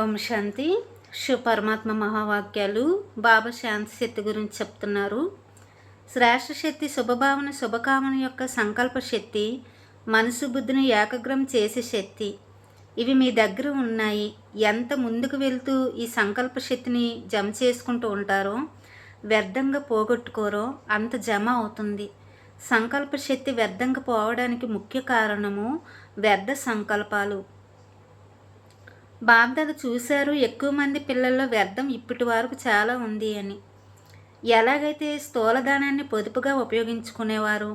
ఓం శాంతి. శివ మహావాక్యాలు బాబా శాంతి శక్తి గురించి చెప్తున్నారు. శ్రేష్ఠ శక్తి శుభభావన శుభకామన యొక్క సంకల్ప శక్తి మనసు బుద్ధిని ఏకగ్రం చేసే శక్తి. ఇవి మీ దగ్గర ఉన్నాయి. ఎంత ముందుకు వెళ్తూ ఈ సంకల్ప శక్తిని జమ చేసుకుంటూ ఉంటారో వ్యర్థంగా పోగొట్టుకోరో అంత జమ అవుతుంది. సంకల్ప శక్తి వ్యర్థంగా పోవడానికి ముఖ్య కారణము వ్యర్థ సంకల్పాలు. బాబ్దాద చూశారు ఎక్కువ మంది పిల్లల్లో వ్యర్థం ఇప్పటి వరకు చాలా ఉంది అని. ఎలాగైతే స్థూలదానాన్ని పొదుపుగా ఉపయోగించుకునేవారు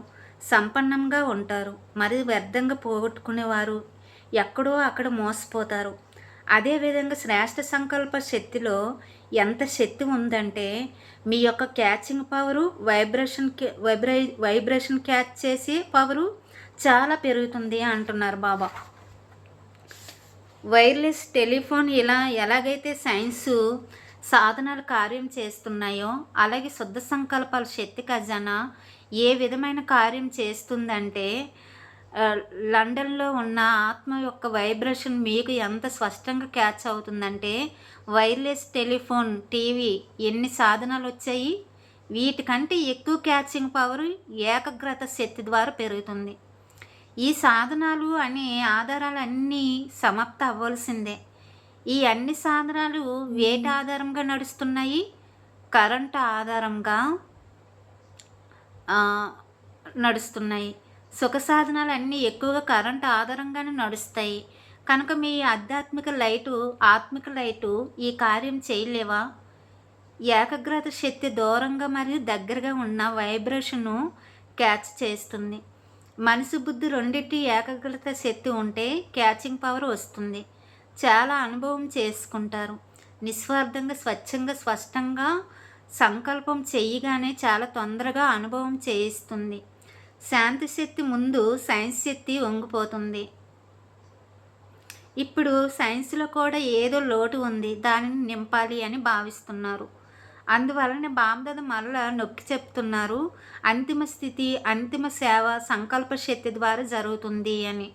సంపన్నంగా ఉంటారు మరి వ్యర్థంగా పోగొట్టుకునేవారు ఎక్కడో అక్కడ మోసపోతారు. అదేవిధంగా శ్రేష్ఠ సంకల్ప శక్తిలో ఎంత శక్తి ఉందంటే మీ యొక్క క్యాచింగ్ పవరు వైబ్రేషన్ వైబ్రై వైబ్రేషన్ క్యాచ్ చేసే పవరు చాలా పెరుగుతుంది అంటున్నారు బాబా. వైర్లెస్ టెలిఫోన్ ఇలా ఎలాగైతే సైన్సు సాధనాలు కార్యం చేస్తున్నాయో అలాగే శుద్ధ సంకల్పాల శక్తి ఖజానా ఏ విధమైన కార్యం చేస్తుందంటే లండన్లో ఉన్న ఆత్మ యొక్క వైబ్రేషన్ మీకు ఎంత స్పష్టంగా క్యాచ్ అవుతుందంటే వైర్లెస్ టెలిఫోన్ టీవీ ఎన్ని సాధనాలు వచ్చాయి? వీటికంటే ఎక్కువ క్యాచింగ్ పవర్ ఏకాగ్రత శక్తి ద్వారా పెరుగుతుంది. ఈ సాధనాలు అనే ఆధారాలు అన్నీ సమాప్త అవ్వాల్సిందే. ఈ అన్ని సాధనాలు వేటి ఆధారంగా నడుస్తున్నాయి? కరెంట్ ఆధారంగా నడుస్తున్నాయి. సుఖ సాధనాలు అన్నీ ఎక్కువగా కరెంట్ ఆధారంగానే నడుస్తాయి. కనుక మీ ఆధ్యాత్మిక లైటు ఆత్మిక లైటు ఈ కార్యం చేయలేవా? ఏకాగ్రత శక్తి దూరంగా మరియు దగ్గరగా ఉన్న వైబ్రేషన్ను క్యాచ్ చేస్తుంది. మనసు బుద్ధి రెండింటి ఏకాగ్రత శక్తి ఉంటే క్యాచింగ్ పవర్ వస్తుంది. చాలా అనుభవం చేసుకుంటారు. నిస్వార్థంగా స్వచ్ఛంగా స్పష్టంగా సంకల్పం చేయగానే చాలా తొందరగా అనుభవం చేయిస్తుంది. శాంతి శక్తి ముందు సైన్స్ శక్తి వంగిపోతుంది. ఇప్పుడు సైన్స్లో కూడా ఏదో లోటు ఉంది. దానిని నింపాలి అని భావిస్తున్నారు. అందువలన బామ్దద మరల నొక్కి చెప్తున్నారు. అంతిమ స్థితి అంతిమ సేవ సంకల్ప శక్తి ద్వారా జరుగుతుంది అని.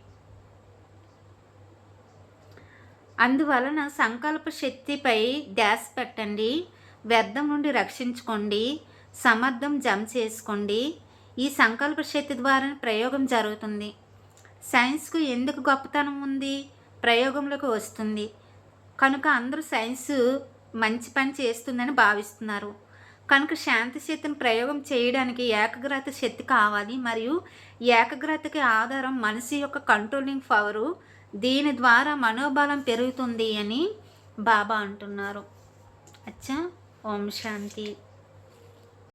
అందువలన సంకల్ప శక్తిపై డ్యాస్ పెట్టండి. వ్యర్థం నుండి రక్షించుకోండి. సమర్థం జమ చేసుకోండి. ఈ సంకల్ప శక్తి ద్వారా ప్రయోగం జరుగుతుంది. సైన్స్కు ఎందుకు గొప్పతనం ఉంది? ప్రయోగంలోకి వస్తుంది. కనుక అందరూ సైన్స్ మంచి పని చేస్తుందని భావిస్తున్నారు. కనుక శాంతి శక్తిని ప్రయోగం చేయడానికి ఏకాగ్రత శక్తి కావాలి. మరియు ఏకాగ్రతకి ఆధారం మనసు యొక్క కంట్రోలింగ్ పవరు దీని ద్వారా మనోబలం పెరుగుతుంది అని బాబా అంటున్నారు. అచ్చా ఓం శాంతి.